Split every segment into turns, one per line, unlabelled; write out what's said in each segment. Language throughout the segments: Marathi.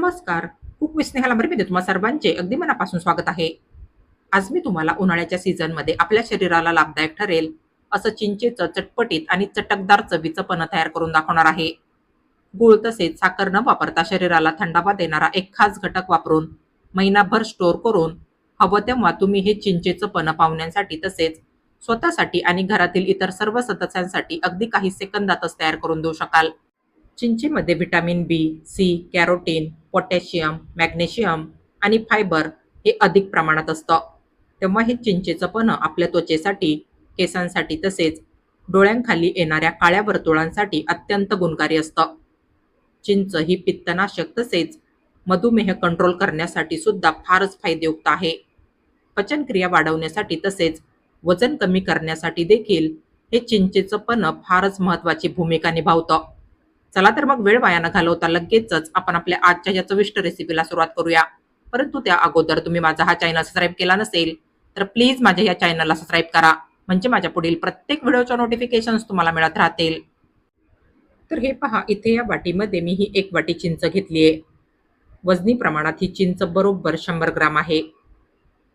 नमस्कार. कुक विथ स्नेहा मी तुम्हा सर्वांचे. अगदी मनापासून स्वागत आहे. आज मी तुम्हाला उन्हाळ्याच्या सीझनमध्ये आपल्या शरीराला लाभदायक ठरेल असं चिंचेचं चटपटीत आणि चटकदार चवीचं पन्ह तयार करून दाखवणार आहे. गुळ तसेच साखर न वापरता शरीराला थंडावा देणारा एक खास घटक वापरून महिनाभर स्टोअर करून हवं तेव्हा तुम्ही हे चिंचेचं पन्ह पाहुण्यांसाठी तसेच स्वतःसाठी आणि घरातील इतर सर्व सदस्यांसाठी अगदी काही सेकंदातच तयार करून देऊ शकाल. चिंचेमध्ये vitamin B C carotene potassium magnesium आणि फायबर हे अधिक प्रमाणात असतं. तेव्हा हे चिंचेचं पण आपल्या त्वचेसाठी केसांसाठी तसेच डोळ्यांखाली येणाऱ्या काळ्या वर्तुळांसाठी अत्यंत गुणकारी असतं. चिंच ही पित्तनाशक तसेच मधुमेह कंट्रोल करण्यासाठी सुद्धा फारच फायदेयुक्त आहे. पचनक्रिया वाढवण्यासाठी तसेच वजन कमी करण्यासाठी देखील हे चिंचेचं पण फारच महत्त्वाची भूमिका निभावतं. चला तर मग वेळ वाया न घालवता लगेचच आपण आपल्या आजच्या या चविष्ट रेसिपीला सुरुवात करूया. परंतु त्या अगोदर तुम्ही माझा हा चॅनल सबस्क्राईब केला नसेल तर प्लीज माझ्या या चॅनलला सबस्क्राईब करा. म्हणजे माझ्या पुढील प्रत्येक व्हिडिओच्या नोटिफिकेशन्स तुम्हाला मिळत राहतील. तर हे पहा इथे या वाटीमध्ये मी ही एक वाटी चिंच घेतली आहे वजनी प्रमाणात ही चिंच बरोबर शंभर ग्राम आहे.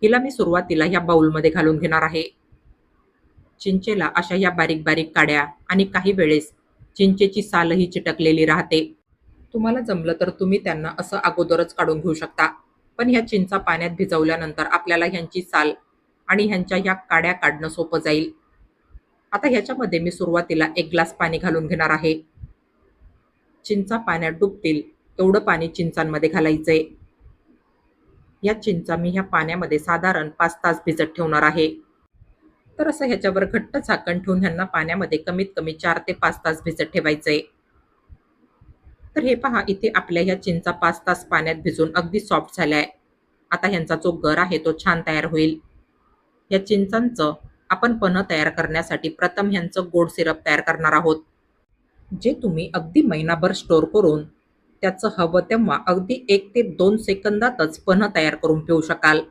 हिला मी सुरुवातीला ह्या बाउलमध्ये घालून घेणार आहे. चिंचेला अशा या बारीक बारीक काड्या आणि काही वेळेस चिंचेची सालही चिटकलेली राहते. तुम्हाला जमलं तर तुम्ही त्यांना असं अगोदरच काढून घेऊ शकता. पण ह्या चिंचा पाण्यात भिजवल्यानंतर आपल्याला ह्यांची साल आणि ह्यांच्या ह्या काड्या काढणं सोपं जाईल. आता ह्याच्यामध्ये मी सुरुवातीला एक ग्लास पाणी घालून घेणार आहे. चिंचा पाण्यात डुबतील तेवढं पाणी चिंचांमध्ये घालायचंय. या चिंचा मी ह्या पाण्यामध्ये साधारण पाच तास भिजत ठेवणार आहे. तर असं ह्याच्यावर घट्ट झाकण ठेवून ह्यांना पाण्यामध्ये कमीत कमी चार ते पाच तास भिजत ठेवायचंय. तर हे पहा इथे आपल्या ह्या चिंचा पाच तास पाण्यात भिजून अगदी सॉफ्ट झाल्या. आहे आता ह्यांचा जो गर आहे तो छान तयार होईल. या चिंचांचं आपण पन्ह तयार करण्यासाठी प्रथम ह्यांचं गोड सिरप तयार करणार आहोत. जे तुम्ही अगदी महिनाभर स्टोअर करून त्याचं हवं तेव्हा अगदी एक ते दोन सेकंदातच पन्ह तयार करून पिऊ शकाल.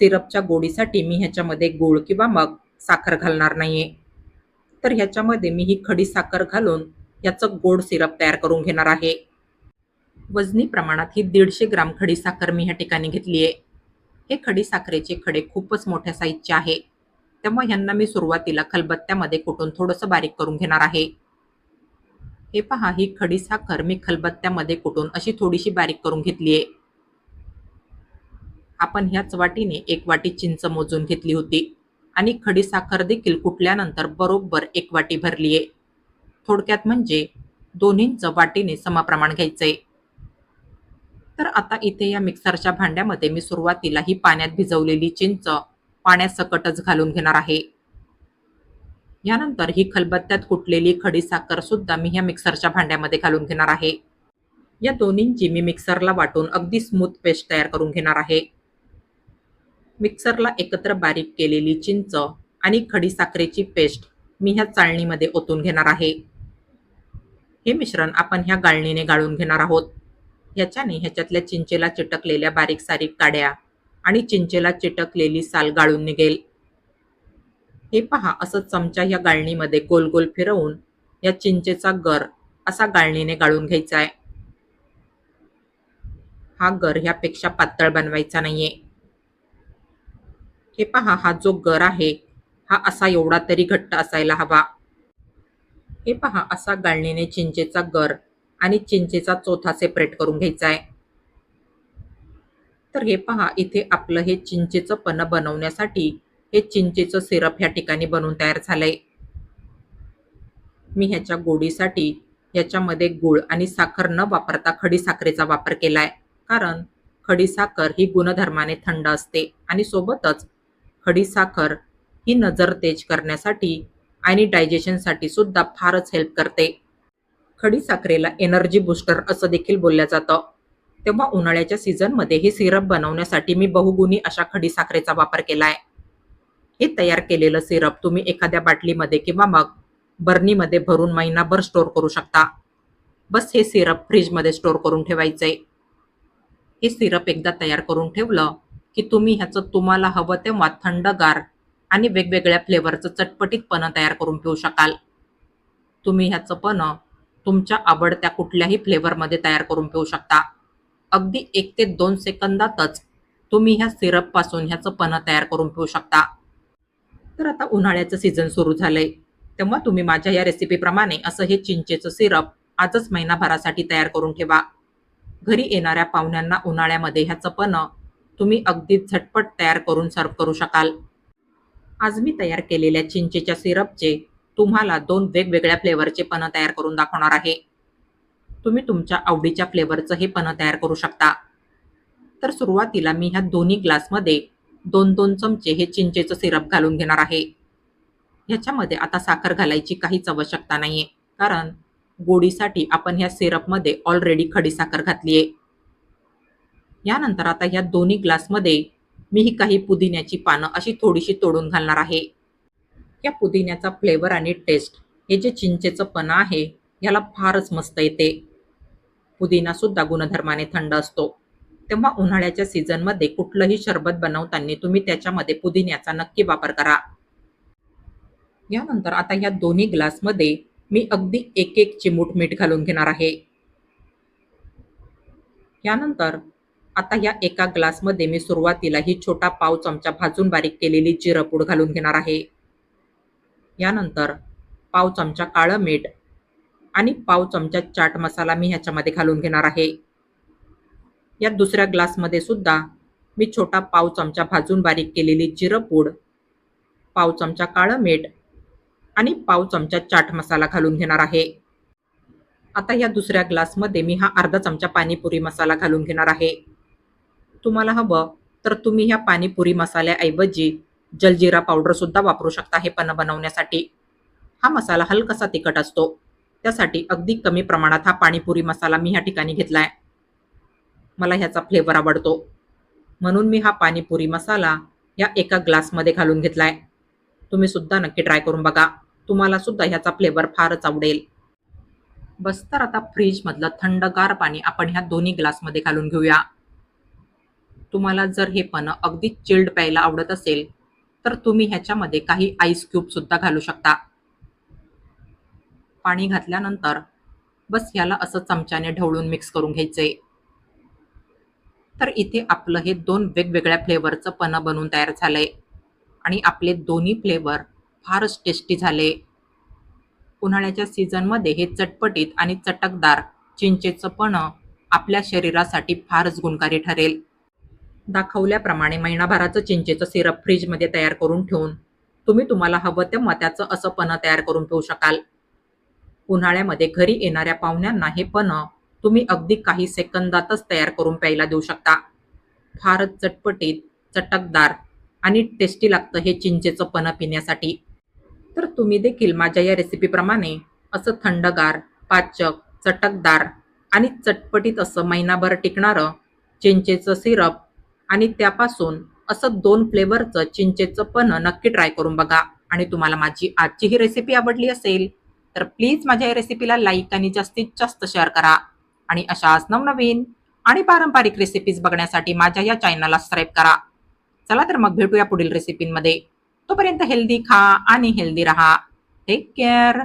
सिरपच्या गोडीसाठी मी ह्याच्यामध्ये गूळ किंवा मग साखर घालणार नाहीये. तर ह्याच्यामध्ये मी ही खडी साखर घालून याचं गोड सिरप तयार करून घेणार आहे. वजनी प्रमाणात ही दीडशे ग्राम खडी साखर मी ह्या ठिकाणी घेतली आहे हे खडी साखरेचे खडे खूपच मोठ्या साईजचे आहे. तेव्हा ह्यांना मी सुरुवातीला खलबत्त्यामध्ये कुटून थोडंसं बारीक करून घेणार आहे. हे पहा ही खडी साखर मी खलबत्त्यामध्ये कुटून अशी थोडीशी बारीक करून घेतली आहे आपण ह्याच वाटीने एक वाटी चिंच मोजून घेतली होती. आणि खडी साखर देखील कुटल्यानंतर बरोबर एक वाटी भरली आहे थोडक्यात म्हणजे दोन्हींचं वाटीने समप्रमाण घ्यायचंय तर आता इथे या मिक्सरच्या भांड्यामध्ये मी सुरुवातीला ही पाण्यात भिजवलेली चिंच पाण्यासकटच घालून घेणार आहे. यानंतर ही खलबत्त्यात कुटलेली खडी साखर सुद्धा मी ह्या मिक्सरच्या भांड्यामध्ये घालून घेणार आहे. या दोन्हींची मी मिक्सरला वाटून अगदी स्मूथ पेस्ट तयार करून घेणार आहे. मिक्सरला एकत्र बारीक केलेली चिंच आणि खडी साखरेची पेस्ट मी ह्या चाळणीमध्ये ओतून घेणार आहे. हे मिश्रण आपण ह्या गाळणीने गाळून घेणार आहोत. ह्याच्याने ह्याच्यातल्या चिंचेला चिटकलेल्या बारीक सारीक काड्या आणि चिंचेला चिटकलेली साल गाळून निघेल. हे पहा असं चमचा ह्या गाळणीमध्ये गोल गोल फिरवून या चिंचेचा गर असा गाळणीने गाळून घ्यायचा आहे. हा गर ह्यापेक्षा पातळ बनवायचा नाहीये. हे पहा हा जो गर आहे हा असा एवढा तरी घट्ट असायला हवा. हे पहा असा गाळणीने चिंचेचा गर आणि चिंचेचा चोथा सेपरेट करून घ्यायचा आहे तर हे पहा इथे आपलं हे चिंचेचं पन बनवण्यासाठी हे चिंचेचं सिरप ह्या ठिकाणी बनवून तयार झालंय. मी ह्याच्या गोडीसाठी ह्याच्यामध्ये गूळ आणि साखर न वापरता खडी साखरेचा वापर केलाय. कारण खडी साखर ही गुणधर्माने थंड असते आणि सोबतच खडी साखर ही नजर तेज करण्यासाठी आणि डायजेशनसाठी सुद्धा फारच हेल्प करते. खडी साखरेला एनर्जी बुस्टर असं देखील बोललं जातं. तेव्हा उन्हाळ्याच्या सीझनमध्ये हे सिरप बनवण्यासाठी मी बहुगुणी अशा खडी साखरेचा वापर केलाय. हे तयार केलेलं सिरप तुम्ही एखाद्या बाटलीमध्ये किंवा मग बर्नीमध्ये भरून महिनाभर स्टोअर करू शकता. बस हे सिरप फ्रीजमध्ये स्टोअर करून ठेवायचंय. हे सिरप एकदा तयार करून ठेवलं की तुम्ही ह्याचं तुम्हाला हवं तेव्हा थंडगार आणि वेगवेगळ्या फ्लेवरचं चटपटीत पणं तयार करून पिऊ शकाल. तुम्ही ह्याचं पणं तुमच्या आवडत्या कुठल्याही फ्लेवरमध्ये तयार करून पिऊ शकता. अगदी एक ते दोन सेकंदातच तुम्ही ह्या सिरपपासून ह्याचं पणं तयार करून पिऊ शकता. तर आता उन्हाळ्याचं सीझन सुरू झालंय. तेव्हा तुम्ही माझ्या या रेसिपीप्रमाणे असं हे चिंचेचं सिरप आजच महिनाभरासाठी तयार करून ठेवा. घरी येणाऱ्या पाहुण्यांना उन्हाळ्यामध्ये ह्याचं पणं तुम्ही अगदी झटपट तयार करून सर्व करू शकाल. आज मी तयार केलेल्या चिंचेच्या सिरपचे तुम्हाला दोन वेगवेगळ्या फ्लेवरचे पण तयार करून दाखवणार आहे. तुम्ही तुमच्या आवडीच्या फ्लेवरचं हे पन्ह तयार करू शकता. तर सुरुवातीला मी ह्या दोन्ही ग्लासमध्ये दोन दोन चमचे हे चिंचेचं सिरप घालून घेणार आहे. ह्याच्यामध्ये आता साखर घालायची काहीच आवश्यकता नाहीये. कारण गोडीसाठी आपण ह्या सिरपमध्ये ऑलरेडी खडी साखर घातली आहे यानंतर आता ह्या दोन्ही ग्लासमध्ये मी ही काही पुदिन्याची पानं अशी थोडीशी तोडून घालणार आहे. या पुदिन्याचा फ्लेवर आणि टेस्ट हे जे चिंचेचं पणं आहे याला फारच मस्त येते. पुदिना सुद्धा गुणधर्माने थंड असतो. तेव्हा उन्हाळ्याच्या सीझनमध्ये कुठलंही शरबत बनवताना तुम्ही त्याच्यामध्ये पुदिन्याचा नक्की वापर करा. यानंतर आता या दोन्ही ग्लासमध्ये मी अगदी एक एक चिमूट मीठ घालून घेणार आहे. यानंतर आता या एका ग्लासमध्ये मी सुरुवातीला ही छोटा पाव चमचा भाजून बारीक केलेली जिरपूड घालून घेणार आहे. यानंतर पाव चमचा काळं मीठ आणि पाव चमचा चाट मसाला मी ह्याच्यामध्ये घालून घेणार आहे. या दुसऱ्या ग्लासमध्ये सुद्धा मी छोटा पाव चमचा भाजून बारीक केलेली जिरपूड पाव चमचा काळं मीठ आणि पाव चमचा चाट मसाला घालून घेणार आहे. आता या दुसऱ्या ग्लासमध्ये मी हा अर्धा चमचा पाणीपुरी मसाला घालून घेणार आहे. तुम्हाला हवं तर तुम्ही ह्या पाणीपुरी मसाल्याऐवजी जलजिरा पावडर सुद्धा वापरू शकता हे पन्न बनवण्यासाठी. हा मसाला हलकासा तिखट असतो. त्यासाठी अगदी कमी प्रमाणात हा पाणीपुरी मसाला मी ह्या ठिकाणी घेतलाय. मला ह्याचा फ्लेवर आवडतो. म्हणून मी हा पाणीपुरी मसाला या एका ग्लासमध्ये घालून घेतलाय. तुम्ही सुद्धा नक्की ट्राय करून बघा. तुम्हाला सुद्धा ह्याचा फ्लेवर फारच आवडेल. बस तर आता फ्रीजमधलं थंडगार पाणी आपण ह्या दोन्ही ग्लासमध्ये घालून घेऊया. तुम्हाला जर हे पण अगदी चिल्ड प्यायला आवडत असेल तर तुम्ही ह्याच्यामध्ये काही आईस क्यूब सुद्धा घालू शकता. पाणी घातल्यानंतर बस ह्याला असं चमच्याने ढवळून मिक्स करून घ्यायचंय तर इथे आपलं हे दोन वेगवेगळ्या फ्लेवरचं पन्ह बनवून तयार झालंय. आणि आपले दोन्ही फ्लेवर फारच टेस्टी झाले. उन्हाळ्याच्या सीझनमध्ये हे चटपटीत आणि चटकदार चिंचेचं पण आपल्या शरीरासाठी फारच गुणकारी ठरेल. दाखवल्याप्रमाणे महिनाभराचं चिंचेचं सिरप फ्रीजमध्ये तयार करून ठेवून तुम्ही तुम्हाला हवं तेव्हा त्याचं असं पन्ह तयार करून ठेवू शकाल. उन्हाळ्यामध्ये घरी येणाऱ्या पाहुण्यांना हे पन्ह तुम्ही अगदी काही सेकंदातच तयार करून प्यायला देऊ शकता. फारच चटपटीत चटकदार आणि टेस्टी लागतं हे चिंचेचं पन्ह पिण्यासाठी. तर तुम्ही देखील माझ्या या रेसिपीप्रमाणे असं थंडगार पाचक चटकदार आणि चटपटीत असं महिनाभर टिकणारं चिंचेचं सिरप आणि त्यापासून असं दोन फ्लेवरचं चिंचेचं पण नक्की ट्राय करून बघा. आणि तुम्हाला माझी आजची ही रेसिपी आवडली असेल तर प्लीज माझ्या या रेसिपीला लाईक आणि जास्तीत जास्त शेअर करा. आणि अशाच नवनवीन आणि पारंपरिक रेसिपीज बघण्यासाठी माझ्या या चॅनलला सबस्क्राईब करा. चला तर मग भेटूया पुढील रेसिपींमध्ये तोपर्यंत हेल्दी खा आणि हेल्दी राहा. Take care